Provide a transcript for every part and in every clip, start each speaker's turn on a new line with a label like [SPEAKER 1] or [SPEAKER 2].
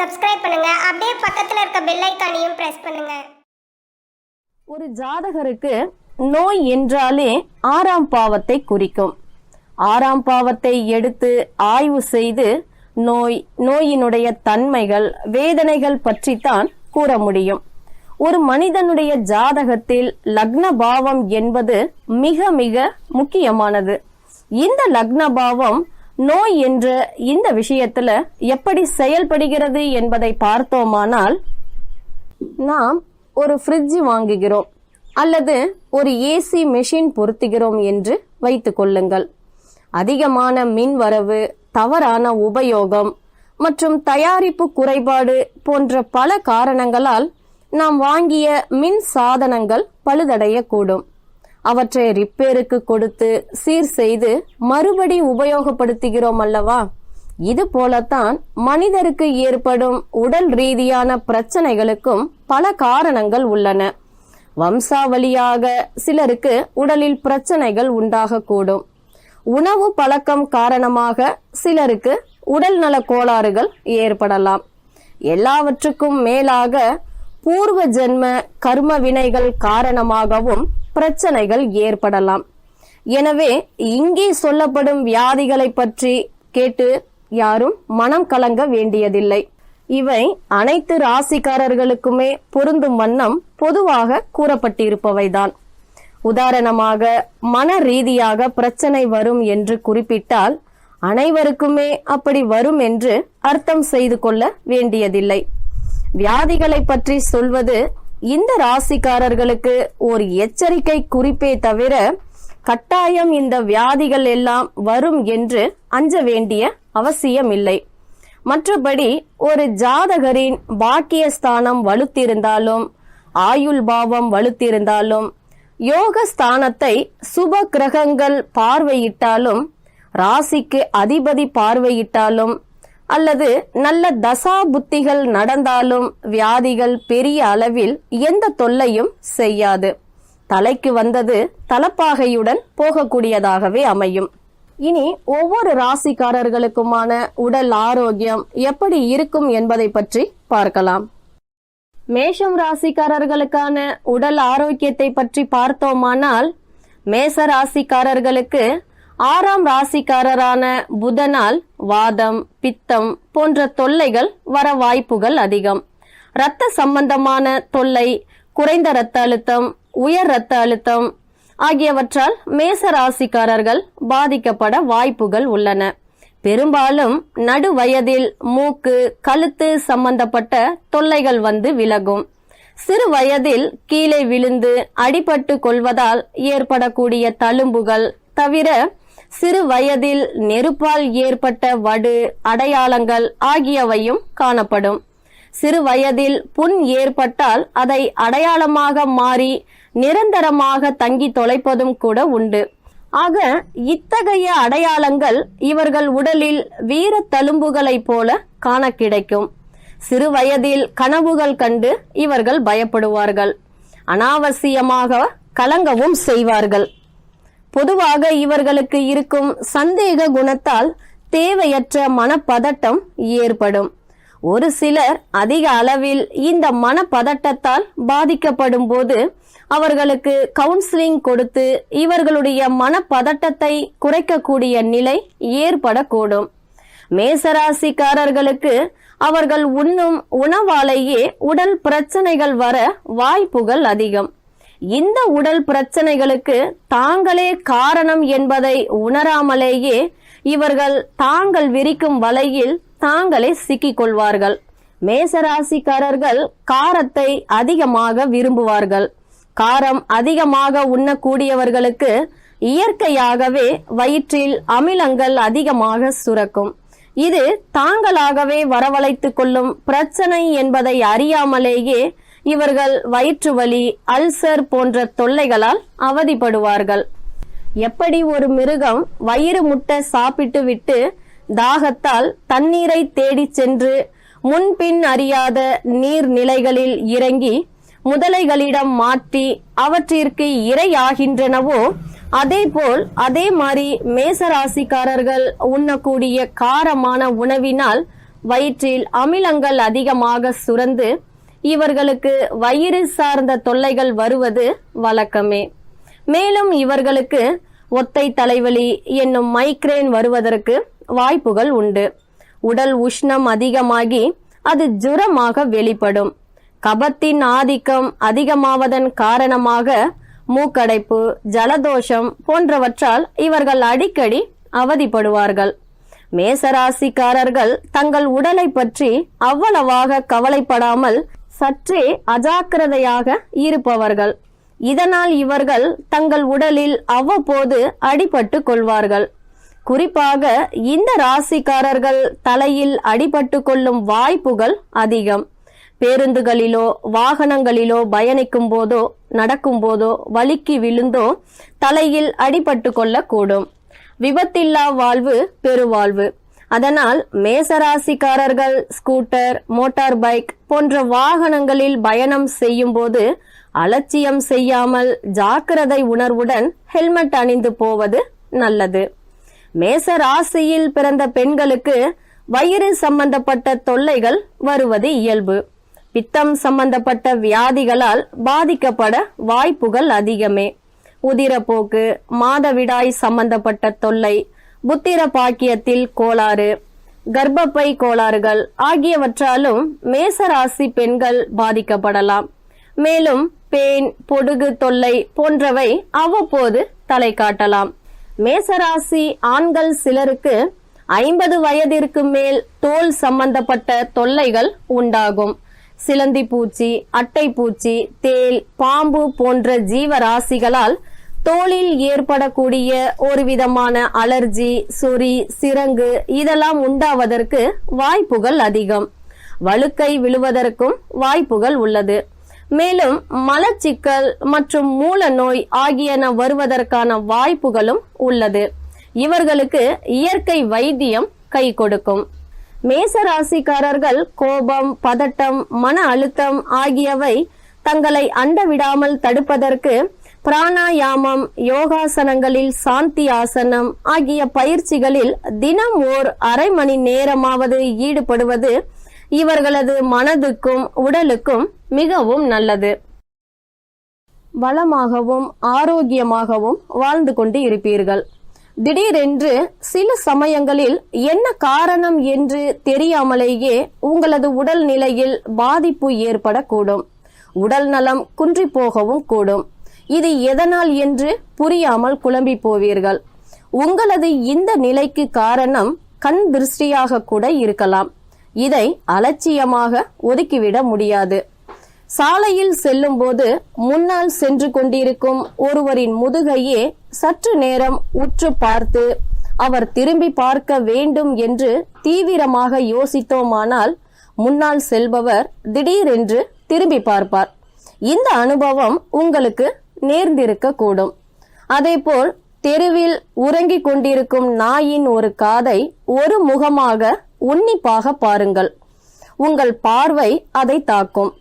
[SPEAKER 1] Subscribe பண்ணுங்க. அப்படியே பக்கத்துல இருக்க பெல் ஐக்கானையும் பிரஸ் பண்ணுங்க.
[SPEAKER 2] ஒரு ஜாதகருக்கு நோய் என்றாலே ஆறாம் பாவத்தை குறிக்கும். ஆறாம் பாவத்தை எடுத்து ஆய்வு செய்து நோய் நோயினுடைய தன்மைகள் வேதனைகள் பற்றித்தான் கூற முடியும். ஒரு மனிதனுடைய ஜாதகத்தில் லக்ன பாவம் என்பது மிக மிக முக்கியமானது. இந்த லக்ன பாவம் நோய் என்ற இந்த விஷயத்துல எப்படி செயல்படுகிறது என்பதை பார்த்தோமானால் நாம் ஒரு ஃப்ரிட்ஜ் வாங்குகிறோம் அல்லது ஒரு ஏசி மெஷின் பொருத்துகிறோம் என்று வைத்து கொள்ளுங்கள். அதிகமான மின் வரவு தவறான உபயோகம் மற்றும் தயாரிப்பு குறைபாடு போன்ற பல காரணங்களால் நாம் வாங்கிய மின் சாதனங்கள் பழுதடையக்கூடும். அவற்றை ரிப்பேருக்கு கொடுத்து சீர் செய்து மறுபடி உபயோகப்படுத்துகிறோம் அல்லவா? இது போலத்தான் மனிதருக்கு ஏற்படும் உடல் ரீதியான பிரச்சனைகளுக்கும் பல காரணங்கள் உள்ளன. வம்சாவளியாக சிலருக்கு உடலில் பிரச்சனைகள் உண்டாகக்கூடும். உணவு பழக்கம் காரணமாக சிலருக்கு உடல் நல கோளாறுகள் ஏற்படலாம். எல்லாவற்றுக்கும் மேலாக பூர்வ ஜென்ம கர்ம வினைகள் காரணமாகவும் பிரச்சனைகள் ஏற்படலாம். எனவே இங்கே சொல்லப்படும் வியாதிகளை பற்றி கேட்டு யாரும் மனம் கலங்க வேண்டியதில்லை. இவை அனைத்து ராசிக்காரர்களுக்குமே பொருந்தும் வண்ணம் பொதுவாக கூறப்பட்டிருப்பவைதான். உதாரணமாக மன ரீதியாக பிரச்சனை வரும் என்று குறிப்பிட்டால் அனைவருக்குமே அப்படி வரும் என்று அர்த்தம் செய்து கொள்ள வேண்டியதில்லை. வியாதிகளை பற்றி சொல்வது இந்த ராசிக்காரர்களுக்கு ஒரு எச்சரிக்கை குறிப்பே தவிர கட்டாயம் இந்த வியாதிகள் எல்லாம் வரும் என்று அஞ்ச வேண்டிய அவசியம் இல்லை மற்றபடி ஒரு ஜாதகரின் பாக்கியஸ்தானம் வலுத்திருந்தாலும் ஆயுள் பாவம் வலுத்திருந்தாலும் யோக ஸ்தானத்தை சுப கிரகங்கள் பார்வையிட்டாலும் ராசிக்கு அதிபதி பார்வையிட்டாலும் அல்லது நல்ல தசா புத்திகள் நடந்தாலும் வியாதிகள் பெரிய அளவில் எந்த தொல்லையும் செய்யாது. தலைக்கு வந்தது தலப்பாகையுடன் போகக்கூடியதாகவே அமையும். இனி ஒவ்வொரு ராசிக்காரர்களுக்குமான உடல் ஆரோக்கியம் எப்படி இருக்கும் என்பதை பற்றி பார்க்கலாம். மேஷம் ராசிக்காரர்களுக்கான உடல் ஆரோக்கியத்தை பற்றி பார்த்தோமானால் மேச ராசிக்காரர்களுக்கு ஆறாம் ராசிக்காரரான புதனால் வாதம் பித்தம் போன்ற தொல்லைகள் வர வாய்ப்புகள் அதிகம். இரத்த சம்பந்தமான தொல்லை குறைந்த இரத்த அழுத்தம் உயர் இரத்த அழுத்தம் ஆகியவற்றால் மேச ராசிக்காரர்கள் பாதிக்கப்பட வாய்ப்புகள் உள்ளன. பெரும்பாலும் நடு வயதில் மூக்கு கழுத்து சம்பந்தப்பட்ட தொல்லைகள் வந்து விலகும். சிறு வயதில் கீழே விழுந்து அடிபட்டு கொள்வதால் ஏற்படக்கூடிய தழும்புகள் தவிர சிறு வயதில் நெருப்பால் ஏற்பட்ட வடு அடையாளங்கள் ஆகியவையும் காணப்படும். சிறு வயதில் புண் ஏற்பட்டால் அதை அடையாளமாக மாறி நிரந்தரமாக தங்கி தொலைப்பதும் கூட உண்டு. ஆக இத்தகைய அடையாளங்கள் இவர்கள் உடலில் வீர தழும்புகளைப் போல காண கிடைக்கும். சிறு வயதில் கனவுகள் கண்டு இவர்கள் பயப்படுவார்கள். அனாவசியமாக கலங்கவும் செய்வார்கள். பொதுவாக இவர்களுக்கு இருக்கும் சந்தேக குணத்தால் தேவையற்ற மனப்பதட்டம் ஏற்படும். ஒரு சிலர் அதிக அளவில் இந்த மனப்பதட்டத்தால் பாதிக்கப்படும் போது அவர்களுக்கு கவுன்சிலிங் கொடுத்து இவர்களுடைய மனப்பதட்டத்தை குறைக்கக்கூடிய நிலை ஏற்படக்கூடும். மேசராசிக்காரர்களுக்கு அவர்கள் உண்ணும் உணவாலேயே உடல் பிரச்சனைகள் வர வாய்ப்புகள் அதிகம். இந்த உடல் பிரச்சனைகளுக்கு தாங்களே காரணம் என்பதை உணராமலேயே இவர்கள் தாங்கள் விரிக்கும் வலையில் தாங்களே சிக்கிக் கொள்வார்கள் மேசராசிக்காரர்கள் காரத்தை அதிகமாக விரும்புவார்கள். காரம் அதிகமாக உண்ணக்கூடியவர்களுக்கு இயற்கையாகவே வயிற்றில் அமிலங்கள் அதிகமாக சுரக்கும். இது தாங்களாகவே வரவழைத்துக் கொள்ளும் பிரச்சனை என்பதை அறியாமலேயே இவர்கள் வயிற்று வலி அல்சர் போன்ற தொல்லைகளால் அவதிப்படுவார்கள். எப்படி ஒரு மிருகம் வயிறு முட்டை சாப்பிட்டு விட்டு தாகத்தால் தண்ணீரை தேடிச் சென்று முன்பின் அறியாத நீர்நிலைகளில் இறங்கி முதலைகளிடம் மாற்றி அவற்றிற்கு இரையாகின்றனவோ அதேபோல் அதே மாதிரி மேசராசிக்காரர்கள் உண்ணக்கூடிய காரமான உணவினால் வயிற்றில் அமிலங்கள் அதிகமாக சுரந்து இவர்களுக்கு வயிறு சார்ந்த தொல்லைகள் வருவது வழக்கமே. மேலும் இவர்களுக்கு ஒத்தை தலைவலி என்னும் மைக்ரேன் வருவதற்கு வாய்ப்புகள் உண்டு. உடல் உஷ்ணம் அதிகமாகி அது ஜுரமாக வெளிப்படும். கபத்தின் ஆதிக்கம் அதிகமாவதன் காரணமாக மூக்கடைப்பு ஜலதோஷம் போன்றவற்றால் இவர்கள் அடிக்கடி அவதிப்படுவார்கள். மேசராசிக்காரர்கள் தங்கள் உடலை பற்றி அவ்வளவாக கவலைப்படாமல் சற்றே அஜாக்கிரதையாக இருப்பவர்கள். இதனால் இவர்கள் தங்கள் உடலில் அவ்வப்போது அடிபட்டு கொள்வார்கள். குறிப்பாக இந்த ராசிக்காரர்கள் தலையில் அடிபட்டு கொள்ளும் வாய்ப்புகள் அதிகம். பேருந்துகளிலோ வாகனங்களிலோ பயணிக்கும் போதோ நடக்கும் போதோ வலிக்கு விழுந்தோ தலையில் அடிபட்டு கொள்ளக்கூடும். விபத்தில்லா வாழ்வு பெருவாழ்வு. அதனால் மேசராசிக்காரர்கள் ஸ்கூட்டர் மோட்டார் பைக் போன்ற வாகனங்களில் பயணம் செய்யும் போது அலட்சியம் செய்யாமல் ஜாக்கிரதை உணர்வுடன் ஹெல்மெட் அணிந்து போவது நல்லது. மேச ராசியில் பிறந்த பெண்களுக்கு வயிறு சம்பந்தப்பட்ட தொல்லைகள் வருவது இயல்பு. பித்தம் சம்பந்தப்பட்ட வியாதிகளால் பாதிக்கப்பட வாய்ப்புகள் அதிகமே. உதிரப்போக்கு மாதவிடாய் சம்பந்தப்பட்ட தொல்லை புத்திர பாக்கியத்தில் கோளாறு கர்ப்பப்பை கோளாறுகள் ஆகியவற்றாலும் மேசராசி பெண்கள் பாதிக்கப்படலாம். மேலும் பேன் பொடுகு தொல்லை போன்றவை அவ்வப்போது தலை காட்டலாம். மேசராசி ஆண்கள் சிலருக்கு ஐம்பது வயதிற்கு மேல் தோல் சம்பந்தப்பட்ட தொல்லைகள் உண்டாகும். சிலந்தி பூச்சி அட்டை பூச்சி தேல் பாம்பு போன்ற ஜீவராசிகளால் தோலில் ஏற்படக்கூடிய ஒரு விதமான அலர்ஜி சொறி சிரங்கு இதெல்லாம் உண்டாவதற்கு வாய்ப்புகள் அதிகம். வழுக்கை விழுவதற்கும் வாய்ப்புகள் உள்ளது. மேலும் மலச்சிக்கல் மற்றும் மூல நோய் ஆகியன வருவதற்கான வாய்ப்புகளும் உள்ளது. இவர்களுக்கு இயற்கை வைத்தியம் கை கொடுக்கும். மேசராசிக்காரர்கள் கோபம் பதட்டம் மன அழுத்தம் ஆகியவை தங்களை அண்டவிடாமல் தடுப்பதற்கு பிராணாயாமம் யோகாசனங்களில் சாந்தி ஆசனம் ஆகிய பயிற்சிகளில் தினம் ஓர் அரை மணி நேரமாவது ஈடுபடுவது இவர்களது மனதுக்கும் உடலுக்கும் மிகவும் நல்லது. வளமாகவும் ஆரோக்கியமாகவும் வாழ்ந்து கொண்டு இருப்பீர்கள். திடீரென்று சில சமயங்களில் என்ன காரணம் என்று தெரியாமலேயே உங்களது உடல் நிலையில் பாதிப்பு ஏற்படக்கூடும். உடல் நலம் குன்றி போகவும் கூடும். இது எதனால் என்று புரியாமல் குழம்பி போவீர்கள். உங்களது இந்த நிலைக்கு காரணம் கண் திருஷ்டியாக கூட இருக்கலாம். இதை அலட்சியமாக ஒதுக்கிவிட முடியாது. சாலையில் செல்லும்போது முன்னால் சென்று கொண்டிருக்கும் ஒருவரின் முதுகையே சற்று நேரம் உற்று பார்த்து அவர் திரும்பி பார்க்க வேண்டும் என்று தீவிரமாக யோசித்தோமானால் முன்னால் செல்பவர் திடீரென்று திரும்பி பார்ப்பார். இந்த அனுபவம் உங்களுக்கு நேர்ந்திருக்க கூடும் அதேபோல் தெருவில் உறங்கிக் கொண்டிருக்கும் நாயின் ஒரு காதை ஒரு முகமாக உன்னிப்பாக பாருங்கள். உங்கள் பார்வை அதை தாக்கும்.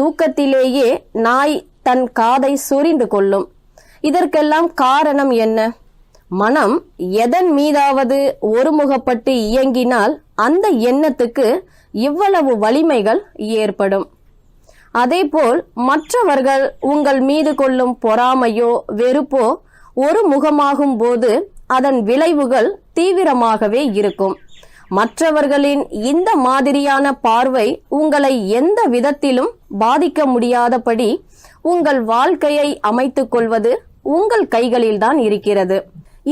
[SPEAKER 2] தூக்கத்திலேயே நாய் தன் காதை சொரிந்து கொள்ளும். இதற்கெல்லாம் காரணம் என்ன? மனம் எதன் மீதாவது ஒருமுகப்பட்டு இயங்கினால் அந்த எண்ணத்துக்கு இவ்வளவு வலிமைகள் ஏற்படும். அதேபோல் மற்றவர்கள் உங்கள் மீது கொள்ளும் பொறாமையோ வெறுப்போ ஒரு முகமாகும் போது அதன் விளைவுகள் தீவிரமாகவே இருக்கும். மற்றவர்களின் இந்த மாதிரியான பார்வை உங்களை எந்த விதத்திலும் பாதிக்க முடியாதபடி உங்கள் வாழ்க்கையை அமைத்துக் கொள்வது உங்கள் கைகளில்தான் இருக்கிறது.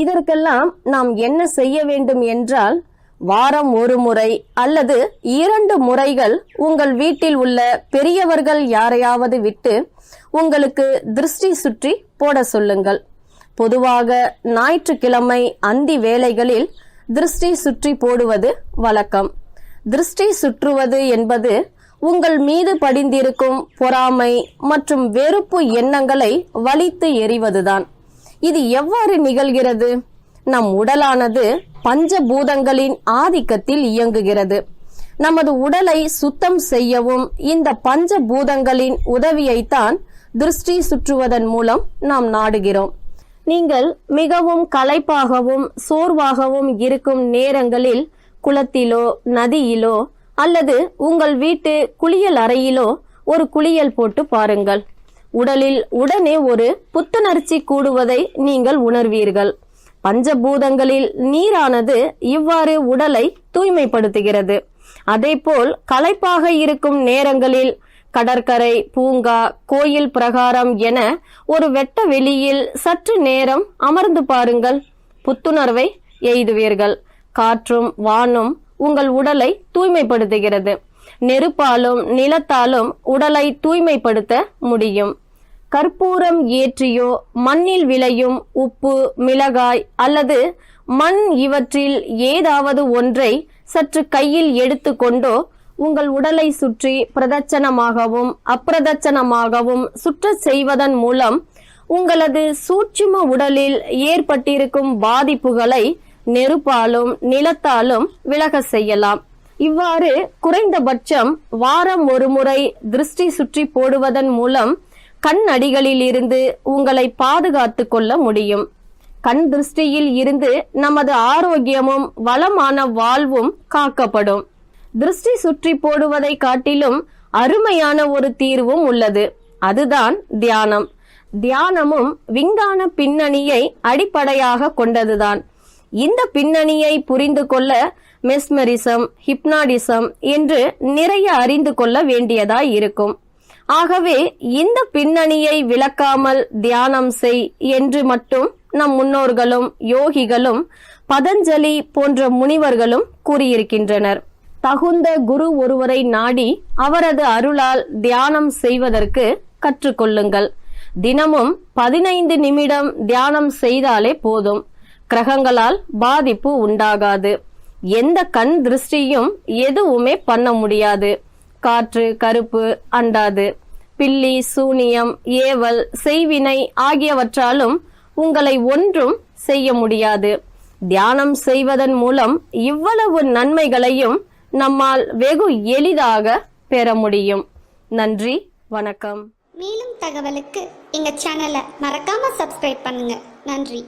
[SPEAKER 2] இதற்கெல்லாம் நாம் என்ன செய்ய வேண்டும் என்றால் வாரம் ஒரு முறை அல்லது இரண்டு முறைகள் உங்கள் வீட்டில் உள்ள பெரியவர்கள் யாரையாவது விட்டு உங்களுக்கு திருஷ்டி சுற்றி போட சொல்லுங்கள். பொதுவாக ஞாயிற்றுக்கிழமை அந்தி வேளைகளில் திருஷ்டி சுற்றி போடுவது வழக்கம். திருஷ்டி சுற்றுவது என்பது உங்கள் மீது படிந்திருக்கும் பொறாமை மற்றும் வெறுப்பு எண்ணங்களை வலித்து எறிவதுதான். இது எவ்வாறு நிகழ்கிறது? நம் உடலானது பஞ்சபூதங்களின் ஆதிக்கத்தில் இயங்குகிறது. நமது உடலை சுத்தம் செய்யவும் இந்த பஞ்சபூதங்களின் உதவியைத்தான் திருஷ்டி சுற்றுவதன் மூலம் நாம் நாடுகிறோம். நீங்கள் மிகவும் களைப்பாகவும் சோர்வாகவும் இருக்கும் நேரங்களில் குளத்திலோ நதியிலோ அல்லது உங்கள் வீட்டு குளியல் அறையிலோ ஒரு குளியல் போட்டு பாருங்கள். உடலில் உடனே ஒரு புத்துணர்ச்சி கூடுவதை நீங்கள் உணர்வீர்கள். பஞ்சபூதங்களில் நீரானது இவ்வாறு உடலை தூய்மைப்படுத்துகிறது. அதேபோல் களைப்பாக இருக்கும் நேரங்களில் கடற்கரை பூங்கா கோயில் பிரகாரம் என ஒரு வெட்ட வெளியில் சற்று நேரம் அமர்ந்து பாருங்கள். புத்துணர்வை எய்துவீர்கள். காற்றும் வானும் உங்கள் உடலை தூய்மைப்படுத்துகிறது. நெருப்பாலும் நிலத்தாலும் உடலை தூய்மைப்படுத்த முடியும். கற்பூரம் ஏற்றியோ மண்ணில் விளையும் உப்பு மிளகாய் அல்லது மண் இவற்றில் ஏதாவது ஒன்றை சற்று கையில் எடுத்துக்கொண்டோ உங்கள் உடலை சுற்றி பிரதட்சணமாகவும் அப்பிரதட்சணமாகவும் சுற்ற செய்வதன் மூலம் உங்களது சூட்சும உடலில் ஏற்பட்டிருக்கும் பாதிப்புகளை நெருப்பாலும் நிலத்தாலும் விலக செய்யலாம். இவ்வாறு குறைந்தபட்சம் வாரம் ஒரு முறை திருஷ்டி சுற்றி போடுவதன் மூலம் கண் அடிகளில் இருந்து உங்களை பாதுகாத்து கொள்ள முடியும். கண் திருஷ்டியில் இருந்து நமது ஆரோக்கியமும் வளமான வாழ்வும் காக்கப்படும். திருஷ்டி சுற்றி போடுவதை காட்டிலும் அருமையான ஒரு தீர்வும் உள்ளது. அதுதான் தியானம். தியானமும் விஞ்ஞான பின்னணியை அடிப்படையாக கொண்டதுதான். இந்த பின்னணியை புரிந்து கொள்ள மெஸ்மரிசம் ஹிப்னாடிசம் என்று நிறைய அறிந்து கொள்ள வேண்டியதாய் இருக்கும். ஆகவே இந்த பின்னணியை விளக்காமல் தியானம் செய் என்று மட்டும் நம் முன்னோர்களும் யோகிகளும் பதஞ்சலி போன்ற முனிவர்களும் கூறியிருக்கின்றனர். தகுந்த குரு ஒருவரை நாடி அவரது அருளால் தியானம் செய்வதற்கு கற்றுக்கொள்ளுங்கள். தினமும் பதினைந்து நிமிடம் தியானம் செய்தாலே போதும். கிரகங்களால் பாதிப்பு உண்டாகாது. எந்த கண் திருஷ்டியும் எதுவுமே பண்ண முடியாது. காற்று கருப்பு அண்டாது. பில்லி சூனியம் ஏவல் செய்வினை ஆகியவற்றாலும் உங்களை ஒன்றும் செய்ய முடியாது. தியானம் செய்வதன் மூலம் இவ்வளவு நன்மைகளையும் நம்மால் வெகு எளிதாக பெற முடியும். நன்றி வணக்கம்.
[SPEAKER 1] மேலும் தகவலுக்கு எங்க சேனலை மறக்காம சப்ஸ்கிரைப் பண்ணுங்க. நன்றி.